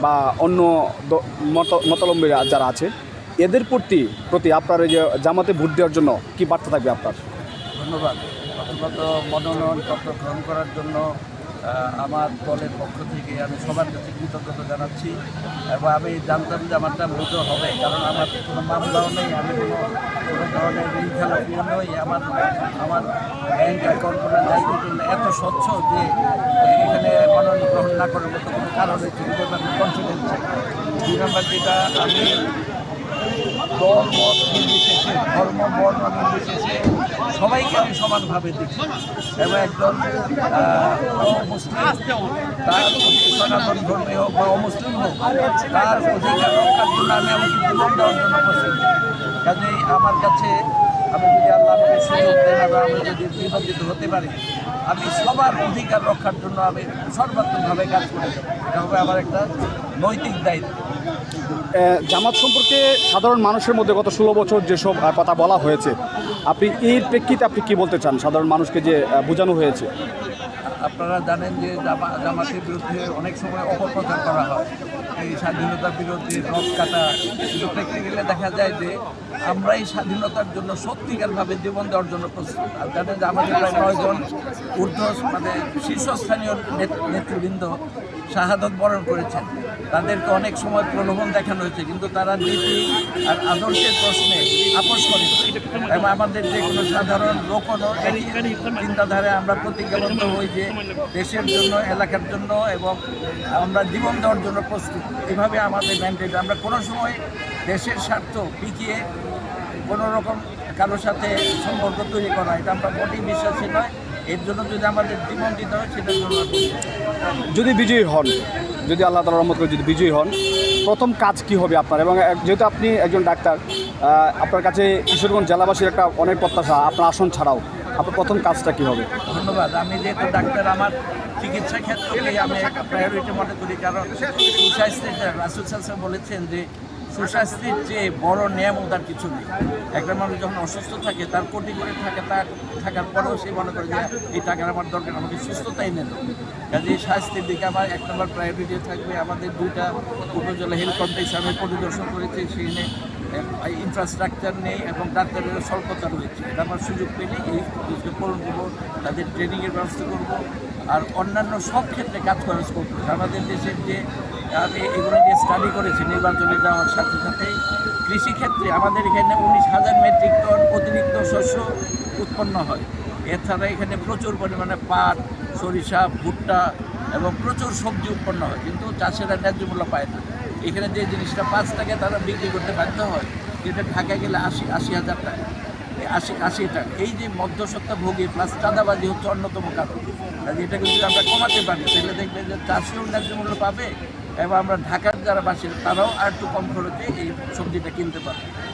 বা অন্য দ- মত- মতাবলম্বীরা যারা আছে, এদের প্রতি প্রতি আপনার এই যে জামাতে ভোট দেওয়ার জন্য কি বার্তা থাকবে আপনার? ধন্যবাদ। প্রথমত মনোনয়ন পত্র গ্রহণ করার জন্য আমার দলের পক্ষ থেকে আমি সবার কাছে কৃতজ্ঞতা জানাচ্ছি এবং আমি জানতাম যে আমারটা মৃত হবে, কারণ আমার কোনো মামলাও নেই, আমি কোনো কোনো ধরনের ঋণ খেলাপিও নই, আমার আমার ব্যাংক অ্যাকাউন্ট এত স্বচ্ছ যে এখানে মনোনয়ন গ্রহণ না করার মতো কোনো কারণ হচ্ছে আমি কনফিডেন্স দুই নম্বর যেটা, আমি দল, মত নির্বিশেষে, ধর্ম বর্ণ নির্বিশেষে সবাইকে আমি সমানভাবে দেখি। এবং একজন মুসলিম তার সনাতন ধর্মী হোক বা অমুসলিম হোক, তার অধিকার রক্ষার জন্য আমি আমাকে জীবন দেওয়ার জন্য প্রস্তুত। কাজেই আমার কাছে আমি যদি আল্লাহ আমাকে সুযোগ দেন এবং আমি যদি নিবন্ধিত হতে পারি, আমি সবার অধিকার রক্ষার জন্য আমি সর্বাত্মকভাবে কাজ করে যাব। এটা হবে আমার একটা নৈতিক দায়িত্ব। জামাত সম্পর্কে সাধারণ মানুষের মধ্যে গত ষোলো বছর যেসব কথা বলা হয়েছে আপনি এই প্রেক্ষিতে আপনি কি বলতে চান? সাধারণ মানুষকে যে বোঝানো হয়েছে। আপনারা জানেন যে জামা, জামাতের বিরুদ্ধে অনেক সময় অপপ্রচার করা হয়। এই স্বাধীনতার বিরোধী রথ কাটা কিন্তু গেলে দেখা যায় যে আমরা এই স্বাধীনতার জন্য সত্যিকারভাবে জীবন দেওয়ার জন্য প্রস্তুত। আর জানেন যে আমাদের প্রায় নয়জন ঊর্ধ্ব মানে শীর্ষস্থানীয় নেত- নেতৃবৃন্দ শাহাদত বরণ করেছেন। তাদেরকে অনেক সময় প্রলোভন দেখানো হয়েছে, কিন্তু তারা নীতি আর আদর্শের প্রশ্নে আপোষ করেন। এবং আমাদের যে কোনো সাধারণ লোকও একই চিন্তাধারায় আমরা প্রতিজ্ঞাবদ্ধ হই যে দেশের জন্য, এলাকার জন্য এবং আমরা জীবন দেওয়ার জন্য প্রস্তুত। এভাবে আমাদের ম্যান্ডেট আমরা কোনো সময় দেশের স্বার্থ পিকিয়ে কোনো রকম কারোর সাথে সম্পর্ক তৈরি করা এটা আমরা মোটেই বিশ্বাসী নয়। এর জন্য যদি আমাদের জীবন দিতে হয় সেটার জন্য যদি বিজয়ী হন যদি আল্লাহ তালা রহমত করে যদি বিজয়ী হন প্রথম কাজ কি হবে আপনার? এবং যেহেতু আপনি একজন ডাক্তার আপনার কাছে কিশোরগঞ্জ জেলাবাসীর একটা অনেক প্রত্যাশা আপনার আসন ছাড়াও আপনার প্রথম কাজটা কি হবে? ধন্যবাদ। আমি যেহেতু ডাক্তার আমার চিকিৎসা ক্ষেত্রকেই আমি একটা প্রায়োরিটি মনে করি কারণ সুস্বাস্থ্যের রাসুল বলেছেন যে সুস্বাস্থ্যের যে বড় নিয়ামত তার কিছু নেই। একটা মানুষ যখন অসুস্থ থাকে, তার কোটি করে থাকে, তার থাকার পরেও সে মনে করে যে, এই টাকার আমার দরকার, আমাকে সুস্থতা এনে দেবো কাজে এই স্বাস্থ্যের দিকে আমার এক নম্বর প্রায়োরিটি থাকবে আমাদের দুইটা উপজেলা হেলথ কমপ্লেক্স আমি পরিদর্শন করেছি, সেখানে ইনফ্রাস্ট্রাকচার নেই এবং ডাক্তারেরও স্বল্পতা রয়েছে। আমার সুযোগ পেলে এই পূরণ করব, তাদের ট্রেনিংয়ের ব্যবস্থা করব, আর অন্যান্য সব ক্ষেত্রে কাজ খরচ করব। আমাদের দেশের যে আমি এগুলো নিয়ে স্টাডি করেছি, নির্বাচনে যাওয়ার সাথে সাথে কৃষিক্ষেত্রে আমাদের এখানে উনিশ হাজার মেট্রিক টন অতিরিক্ত শস্য উৎপন্ন হয়। এছাড়া এখানে প্রচুর পরিমাণে পাট, সরিষা, ভুট্টা এবং প্রচুর সবজি উৎপন্ন হয়, কিন্তু চাষিরা ন্যায্য মূল্য পায় না। এখানে যে জিনিসটা পাঁচ টাকা তারা বিক্রি করতে বাধ্য হয়, যেটা ঢাকা গেলে আশি আশি হাজার টাকা আশি আশি টাকা। এই যে মধ্যসত্ত্বা ভোগী প্লাস চাঁদাবাজি হচ্ছে অন্যতম কারণ। এটাকে যদি আমরা কমাতে পারি, তাহলে দেখবেন যে চাষিও ন্যায্য মূল্য পাবে এবং আমরা ঢাকার যারা বাসী তারাও আর একটু কম খরচে এই সবজিটা কিনতে পারবে।